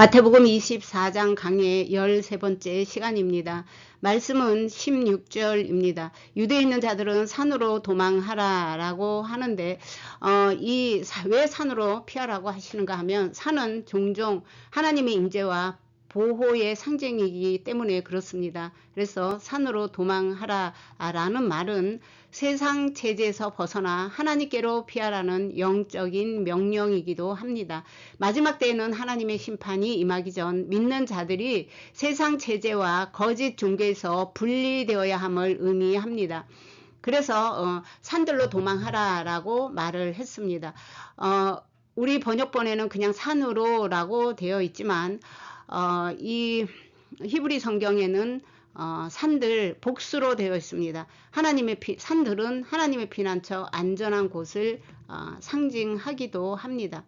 마태복음 24장 강의 13번째 시간입니다. 말씀은 16절입니다. 유대에 있는 자들은 산으로 도망하라 라고 하는데 어, 이 왜 산으로 피하라고 하시는가 하면 산은 종종 하나님의 임재와 보호의 상징이기 때문에 그렇습니다. 그래서 산으로 도망하라 라는 말은 세상 체제에서 벗어나 하나님께로 피하라는 영적인 명령이기도 합니다. 마지막 때에는 하나님의 심판이 임하기 전 믿는 자들이 세상 체제와 거짓 종교에서 분리되어야 함을 의미합니다. 그래서 어, 산들로 도망하라라고 말을 했습니다. 어, 우리 번역본에는 그냥 산으로라고 되어 있지만 어, 이 히브리 성경에는 어, 산들 복수로 되어 있습니다. 하나님의 피, 산들은 하나님의 피난처 안전한 곳을 어, 상징하기도 합니다.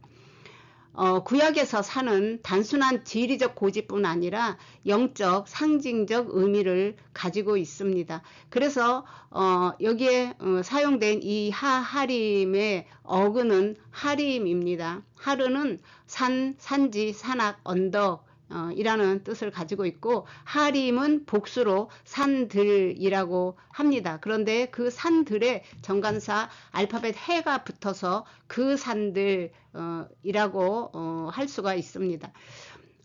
어, 구약에서 산은 단순한 지리적 고지뿐 아니라 영적 상징적 의미를 가지고 있습니다. 그래서 어, 여기에 어, 사용된 이 하하림의 어근은 하림입니다. 하르는 산, 산지, 산악, 언덕 어, 이라는 뜻을 가지고 있고 하림은 복수로 산들이라고 합니다. 그런데 그 산들에 정관사 알파벳 해가 붙어서 그 산들이라고 어, 할 수가 있습니다.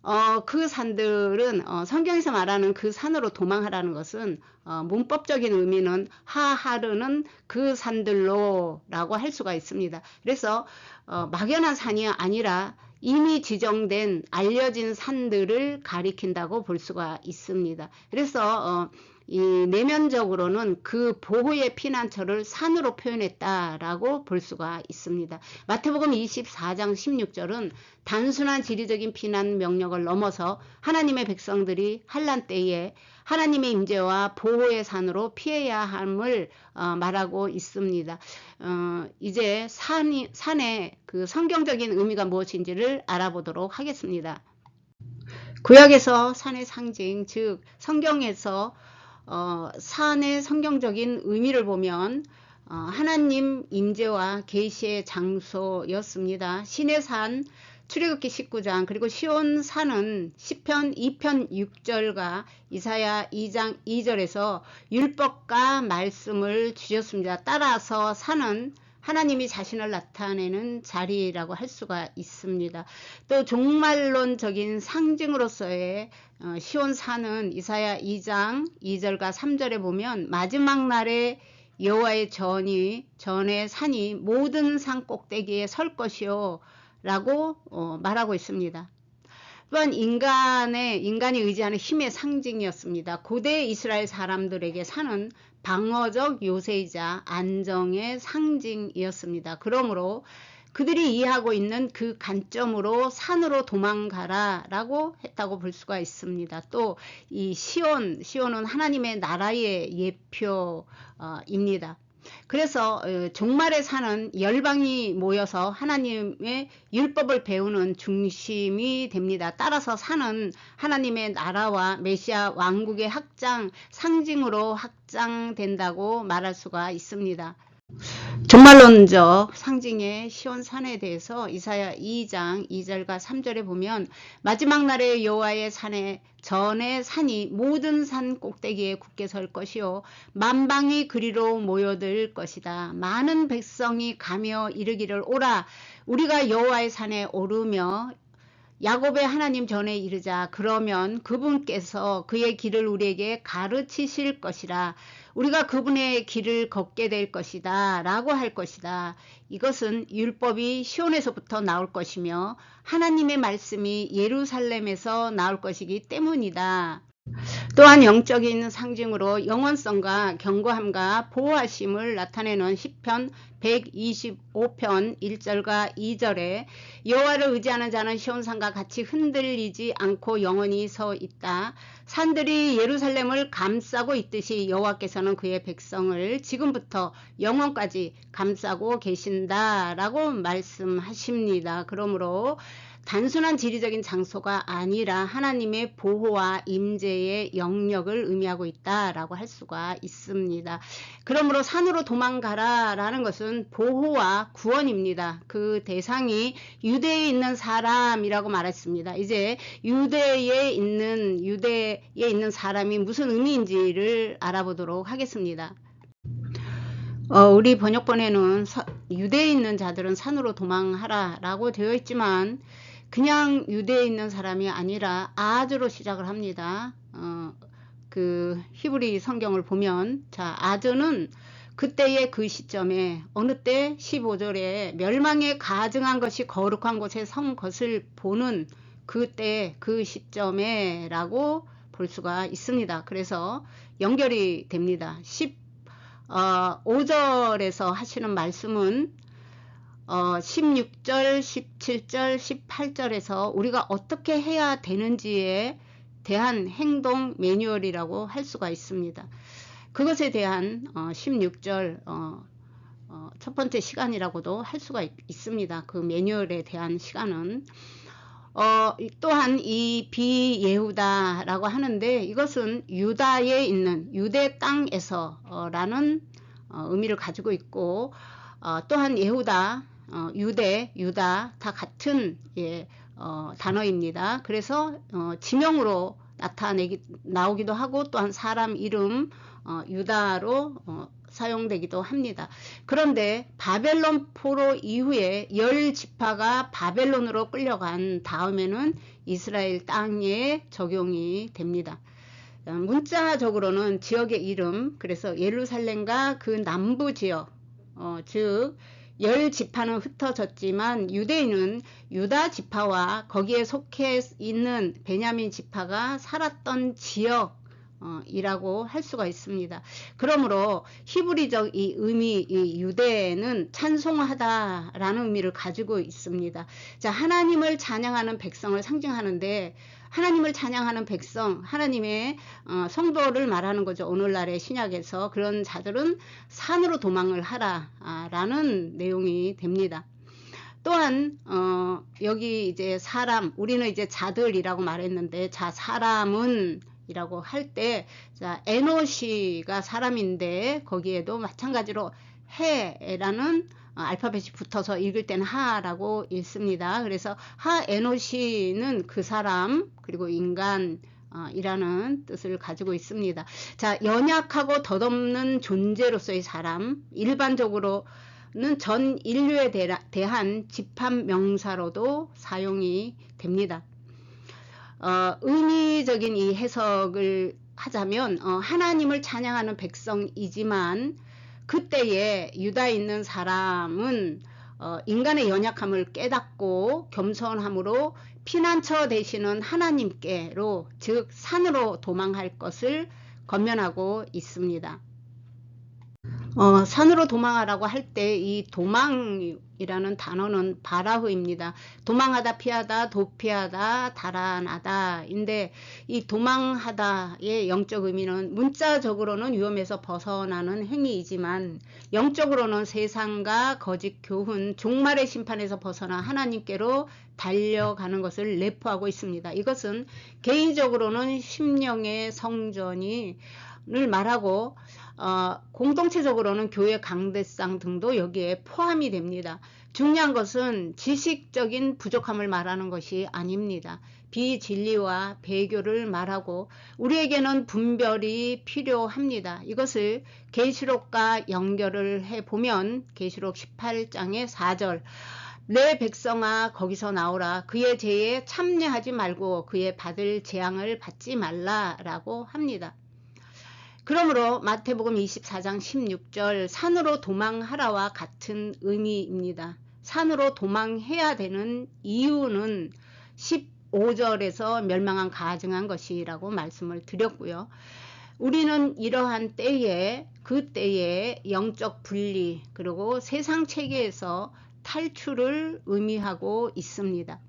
어, 그 산들은 어, 성경에서 말하는 그 산으로 도망하라는 것은 어, 문법적인 의미는 하하르는 그 산들로 라고 할 수가 있습니다. 그래서 어, 막연한 산이 아니라 이미 지정된 알려진 산들을 가리킨다고 볼 수가 있습니다. 그래서 어, 이 내면적으로는 그 보호의 피난처를 산으로 표현했다라고 볼 수가 있습니다. 마태복음 24장 16절은 단순한 지리적인 피난 명령을 넘어서 하나님의 백성들이 한란 때에 하나님의 임재와 보호의 산으로 피해야 함을 어, 말하고 있습니다. 어, 이제 산이, 산의 그 성경적인 의미가 무엇인지를 알아보도록 하겠습니다. 구약에서 산의 상징, 즉 성경에서 어, 산의 성경적인 의미를 보면 어, 하나님 임재와 계시의 장소였습니다. 신의 산 출애굽기 19장 그리고 시온 산은 시편 2편 6절과 이사야 2장 2절에서 율법과 말씀을 주셨습니다. 따라서 산은 하나님이 자신을 나타내는 자리라고 할 수가 있습니다. 또 종말론적인 상징으로서의 어, 시온산은 이사야 2장 2절과 3절에 보면 마지막 날에 여호와의 전이 전의 산이 모든 산 꼭대기에 설 것이요 라고 어, 말하고 있습니다. 또한 인간의 인간이 의지하는 힘의 상징이었습니다. 고대 이스라엘 사람들에게 산은 방어적 요새이자 안정의 상징이었습니다. 그러므로 그들이 이해하고 있는 그 관점으로 산으로 도망가라 라고 했다고 볼 수가 있습니다. 또 이 시온, 시온은 하나님의 나라의 예표입니다. 그래서 어, 종말에 사는 열방이 모여서 하나님의 율법을 배우는 중심이 됩니다. 따라서 산은 하나님의 나라와 메시아 왕국의 확장 상징으로 확장된다고 말할 수가 있습니다. 종말론적 상징의 시온산에 대해서 이사야 2장 2절과 3절에 보면 마지막 날에 여호와의 산에 전의 산이 모든 산 꼭대기에 굳게 설 것이요 만방이 그리로 모여들 것이다. 많은 백성이 가며 이르기를 오라. 우리가 여호와의 산에 오르며 야곱의 하나님 전에 이르자. 그러면 그분께서 그의 길을 우리에게 가르치실 것이라 우리가 그분의 길을 걷게 될 것이다 라고 할 것이다. 이것은 율법이 시온에서부터 나올 것이며 하나님의 말씀이 예루살렘에서 나올 것이기 때문이다 또한 영적인 상징으로 영원성과 견고함과 보호하심을 나타내는 시편 125편 1절과 2절에 여호와를 의지하는 자는 시온산과 같이 흔들리지 않고 영원히 서 있다. 산들이 예루살렘을 감싸고 있듯이 여호와께서는 그의 백성을 지금부터 영원까지 감싸고 계신다라고 말씀하십니다. 그러므로 단순한 지리적인 장소가 아니라 하나님의 보호와 임재의 영역을 의미하고 있다라고 할 수가 있습니다. 그러므로 산으로 도망가라 라는 것은 보호와 구원입니다. 그 대상이 유대에 있는 사람이라고 말했습니다. 이제 유대에 있는 유대에 있는 사람이 무슨 의미인지를 알아보도록 하겠습니다. 어, 우리 번역본에는 서, 유대에 있는 자들은 산으로 도망하라 라고 되어 있지만 그냥 유대에 있는 사람이 아니라 아즈로 시작을 합니다. 어, 그 히브리 성경을 보면 자 아즈는 그때의 그 시점에 어느 때 15절에 멸망에 가증한 것이 거룩한 곳에 선 것을 보는 그때 그 시점에 라고 볼 수가 있습니다. 그래서 연결이 됩니다. 10, 어, 5절에서 하시는 말씀은 어, 16절, 17절, 18절에서 우리가 어떻게 해야 되는지에 대한 행동 매뉴얼이라고 할 수가 있습니다. 그것에 대한 어, 16절 어, 어, 첫 번째 시간이라고도 할 수가 있, 습니다. 그 매뉴얼에 대한 시간은 어, 또한 이 비예후다라고 하는데 이것은 유다에 있는 유대 땅에서 어, 라는 어, 의미를 가지고 있고 어, 또한 예후다 어, 유대, 유다 다 같은 예, 어, 단어입니다. 그래서 어, 지명으로 나타내기 나오기도 하고 또한 사람 이름 어, 유다로 어, 사용되기도 합니다. 그런데 바벨론 포로 이후에 열 지파가 바벨론으로 끌려간 다음에는 이스라엘 땅에 적용이 됩니다. 어, 문자적으로는 지역의 이름 그래서 예루살렘과 그 남부 지역 어, 즉 열 지파는 흩어졌지만 유대인은 유다 지파와 거기에 속해 있는 베냐민 지파가 살았던 지역 어, 이라고 할 수가 있습니다. 그러므로 히브리적 이 의미, 이 유대는 찬송하다라는 의미를 가지고 있습니다. 자, 하나님을 찬양하는 백성을 상징하는데 하나님을 찬양하는 백성, 하나님의 어, 성도를 말하는 거죠. 오늘날의 신약에서 그런 자들은 산으로 도망을 하라라는 내용이 됩니다. 또한 어, 여기 이제 사람, 우리는 이제 자들이라고 말했는데 자 사람은 이라고 할 때, 자, 에노시가 사람인데, 거기에도 마찬가지로 해라는 어, 알파벳이 붙어서 읽을 때는 하라고 읽습니다. 그래서 하 에노시는 그 사람 그리고 인간 어, 이라는 뜻을 가지고 있습니다. 자, 연약하고 덧없는 존재로서의 사람, 일반적으로는 전 인류에 대한 집합 명사로도 사용이 됩니다. 어, 의미적인 이 해석을 하자면 어, 하나님을 찬양하는 백성이지만 그때에 유다에 있는 사람은 어, 인간의 연약함을 깨닫고 겸손함으로 피난처 되시는 하나님께로 즉 산으로 도망할 것을 건면하고 있습니다. 어, 산으로 도망하라고 할 때 이 도망이라는 단어는 바라흐입니다. 도망하다 피하다 도피하다 달아나다 인데 이 도망하다의 영적 의미는 문자적으로는 위험에서 벗어나는 행위이지만 영적으로는 세상과 거짓 교훈 종말의 심판에서 벗어나 하나님께로 달려가는 것을 내포하고 있습니다. 이것은 개인적으로는 심령의 성전이 를 말하고 어, 공동체적으로는 교회 강대상 등도 여기에 포함이 됩니다. 중요한 것은 지식적인 부족함을 말하는 것이 아닙니다. 비진리와 배교를 말하고 우리에게는 분별이 필요합니다. 이것을 계시록과 연결을 해 보면 계시록 18장의 4절 내 백성아 거기서 나오라 그의 죄에 참여하지 말고 그의 받을 재앙을 받지 말라라고 합니다. 그러므로 마태복음 24장 16절 산으로 도망하라와 같은 의미입니다. 산으로 도망해야 되는 이유는 15절에서 멸망한 가증한 것이라고 말씀을 드렸고요. 우리는 이러한 때에 그 때에 영적 분리 그리고 세상 체계에서 탈출을 의미하고 있습니다.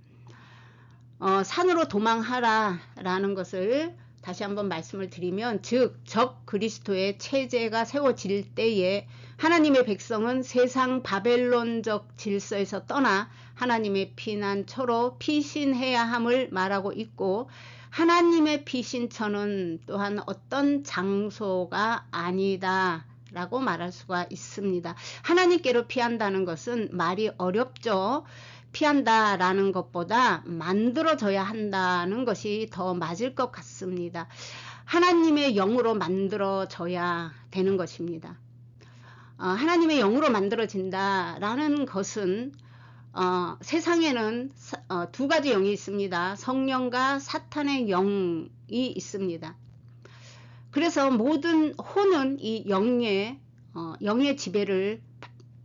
어, 산으로 도망하라 라는 것을 다시 한번 말씀을 드리면 즉 적 그리스도의 체제가 세워질 때에 하나님의 백성은 세상 바벨론적 질서에서 떠나 하나님의 피난처로 피신해야 함을 말하고 있고 하나님의 피신처는 또한 어떤 장소가 아니다. 라고 말할 수가 있습니다. 하나님께로 피한다는 것은 말이 어렵죠. 피한다라는 것보다 만들어져야 한다는 것이 더 맞을 것 같습니다. 하나님의 영으로 만들어져야 되는 것입니다. 어, 하나님의 영으로 만들어진다라는 것은 어, 세상에는 사, 어, 두 가지 영이 있습니다. 성령과 사탄의 영이 있습니다. 그래서 모든 혼은 이 영의 어, 영의 지배를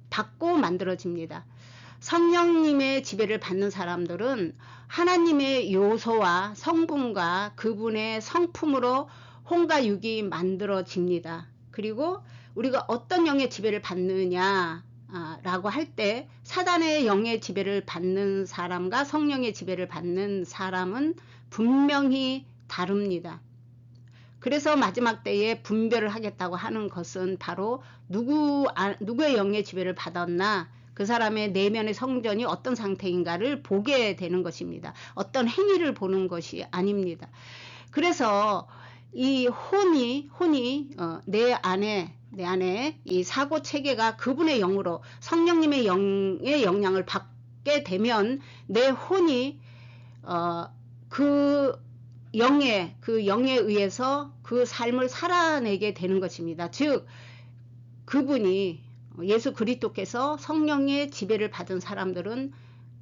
받고 만들어집니다. 성령님의 지배를 받는 사람들은 하나님의 요소와 성분과 그분의 성품으로 혼과 육이 만들어집니다. 그리고 우리가 어떤 영의 지배를 받느냐 라고 할 때 사단의 영의 지배를 받는 사람과 성령의 지배를 받는 사람은 분명히 다릅니다. 그래서 마지막 때에 분별을 하겠다고 하는 것은 바로 누구 아, 누구의 영의 지배를 받았나 그 사람의 내면의 성전이 어떤 상태인가를 보게 되는 것입니다. 어떤 행위를 보는 것이 아닙니다. 그래서 이 혼이 혼이 어, 내 안에 내 안에 이 사고 체계가 그분의 영으로 성령님의 영의 영향을 받게 되면 내 혼이 어, 그 영의 그 영에 의해서 그 삶을 살아내게 되는 것입니다. 즉 그분이 예수 그리스도께서 성령의 지배를 받은 사람들은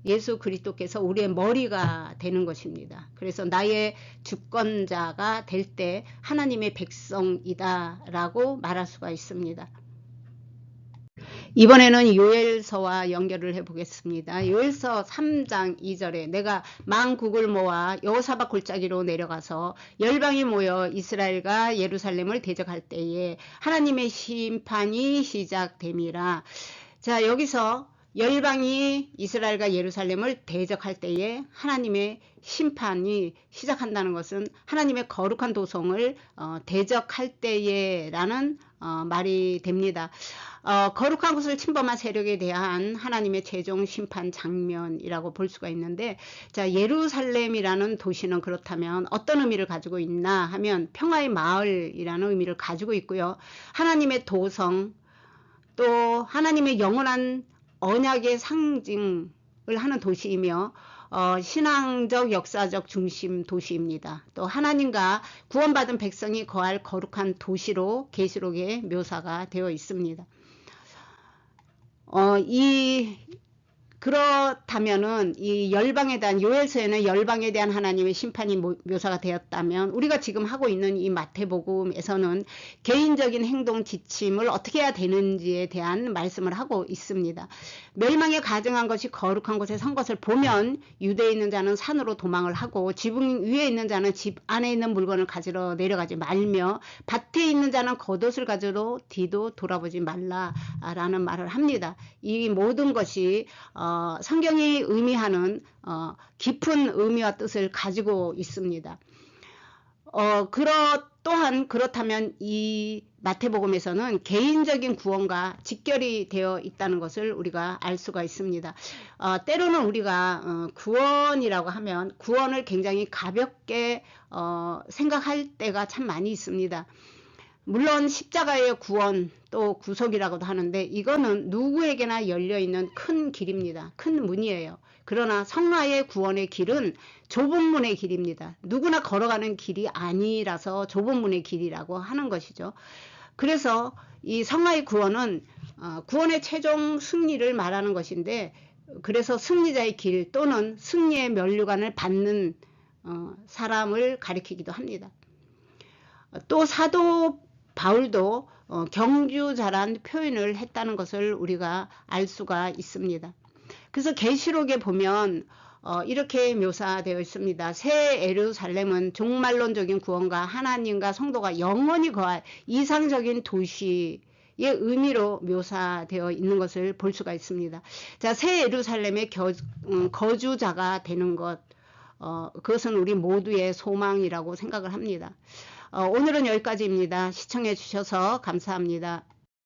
예수 그리스도께서 우리의 머리가 되는 것입니다. 그래서 나의 주권자가 될 때 하나님의 백성이다라고 말할 수가 있습니다. 이번에는 요엘서와 연결을 해 보겠습니다. 요엘서 3장 2절에 내가 망 국을 모아 여호사박 골짜기로 내려가서 열방이 모여 이스라엘과 예루살렘을 대적할 때에 하나님의 심판이 시작됨이라. 자 여기서 열방이 이스라엘과 예루살렘을 대적할 때에 하나님의 심판이 시작한다는 것은 하나님의 거룩한 도성을 어, 대적할 때에라는 어, 말이 됩니다. 어, 거룩한 것을 침범한 세력에 대한 하나님의 최종 심판 장면이라고 볼 수가 있는데 자 예루살렘이라는 도시는 그렇다면 어떤 의미를 가지고 있나 하면 평화의 마을이라는 의미를 가지고 있고요. 하나님의 도성 또 하나님의 영원한 언약의 상징을 하는 도시이며 어, 신앙적 역사적 중심 도시입니다. 또 하나님과 구원받은 백성이 거할 거룩한 도시로 계시록에 묘사가 되어 있습니다. 어, 이 그렇다면은 이 열방에 대한 요엘서에는 열방에 대한 하나님의 심판이 묘사가 되었다면 우리가 지금 하고 있는 이 마태복음에서는 개인적인 행동 지침을 어떻게 해야 되는지에 대한 말씀을 하고 있습니다. 멸망에 가증한 것이 거룩한 곳에 선 것을 보면 유대에 있는 자는 산으로 도망을 하고 지붕 위에 있는 자는 집 안에 있는 물건을 가지러 내려가지 말며 밭에 있는 자는 겉옷을 가지러 뒤도 돌아보지 말라라는 말을 합니다. 이 모든 것이 어, 어, 성경이 의미하는 어, 깊은 의미와 뜻을 가지고 있습니다. 어, 그렇, 또한 그렇다면 이 마태복음에서는 개인적인 구원과 직결이 되어 있다는 것을 우리가 알 수가 있습니다. 어, 때로는 우리가 어, 구원이라고 하면 구원을 굉장히 가볍게 어, 생각할 때가 참 많이 있습니다. 물론 십자가의 구원 또 구속이라고도 하는데 이거는 누구에게나 열려있는 큰 길입니다. 큰 문이에요. 그러나 성화의 구원의 길은 좁은 문의 길입니다. 누구나 걸어가는 길이 아니라서 좁은 문의 길이라고 하는 것이죠. 그래서 이 성화의 구원은 어, 구원의 최종 승리를 말하는 것인데 그래서 승리자의 길 또는 승리의 면류관을 받는 어, 사람을 가리키기도 합니다. 또 사도 바울도 어, 경주자란 표현을 했다는 것을 우리가 알 수가 있습니다. 그래서 계시록에 보면 어, 이렇게 묘사되어 있습니다. 새 에루살렘은 종말론적인 구원과 하나님과 성도가 영원히 거할 이상적인 도시 의 의미로 묘사되어 있는 것을 볼 수가 있습니다. 자, 새 예루살렘의 겨, 음, 거주자가 되는 것, 어, 그것은 우리 모두의 소망이라고 생각을 합니다. 어, 오늘은 여기까지입니다. 시청해 주셔서 감사합니다.